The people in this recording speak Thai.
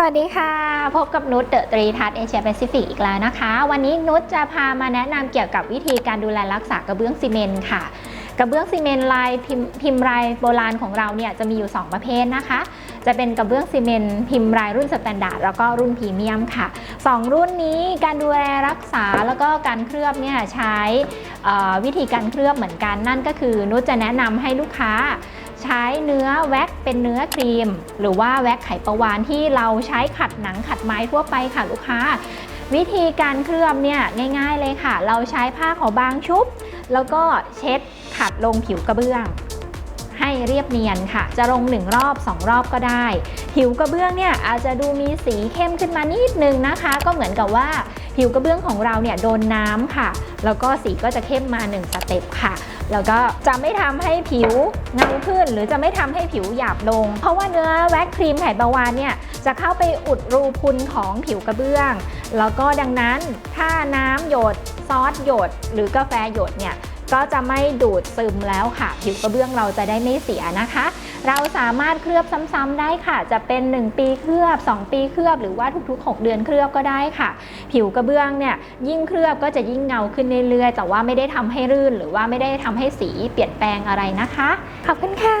สวัสดีค่ะ พบกับนุชเดอะตรีทัศเอเชียแปซิฟิกอีกแล้วนะคะ วันนี้นุชจะพามาแนะนำเกี่ยวกับวิธีการดูแลรักษากระเบื้องซีเมนต์ค่ะ กระเบื้องซีเมนต์ลายพิมพ์พิมพ์ลายโบราณของเราเนี่ยจะมีอยู่ 2 ประเภทนะคะ จะเป็นกระเบื้องซีเมนต์พิมพ์ลายรุ่นสแตนดาร์ดแล้วก็รุ่นพรีเมียมค่ะ 2 รุ่นนี้การดูแลรักษาแล้วก็การเคลือบเนี่ยใช้วิธีการเคลือบเหมือนกันนั่นก็คือนุชจะแนะนำให้ลูกค้า ใช้เนื้อแว็กเป็นเนื้อครีม หรือว่าแว็กไขประวานที่เราใช้ขัดหนังขัดไม้ทั่วไปค่ะลูกค้า วิธีการเคลือบเนี่ยง่าย ๆเลยค่ะ เราใช้ผ้าขาวบางชุบ แล้วก็เช็ดขัดลงผิวกระเบื้อง เรียบเนียนค่ะ จะลง 1 รอบ 2 รอบก็ได้ ผิวกระเบื้องเนี่ยอาจจะดูมีสีเข้มขึ้นมานิดนึงนะคะ ก็เหมือนกับว่าผิวกระเบื้องของเราเนี่ยโดนน้ำค่ะ แล้วก็สีก็จะเข้มมา 1 สเต็ปค่ะ แล้วก็จะไม่ทำให้ผิวเงาขึ้น หรือจะไม่ทำให้ผิวหยาบลง เพราะว่าเนื้อแว็กครีมไข่ปลาวานเนี่ยจะเข้าไปอุดรูพุนของผิวกระเบื้อง แล้วก็ดังนั้นถ้าน้ำหยดซอสหยด หรือกาแฟหยดเนี่ย ก็จะไม่ดูดซึมแล้วค่ะ ผิวกระเบื้องเราจะได้ไม่เสียนะคะ เราสามารถเคลือบซ้ำๆได้ค่ะ จะเป็น 1 ปีเคลือบ 2 ปีเคลือบหรือว่าทุกๆ 6 เดือนเคลือบก็ได้ค่ะ ผิวกระเบื้องเนี่ยยิ่งเคลือบก็จะยิ่งเงาขึ้นเรื่อยๆแต่ว่าไม่ได้ทำให้รื่น หรือว่าไม่ได้ทำให้สีเปลี่ยนแปลงอะไรนะคะขอบคุณค่ะ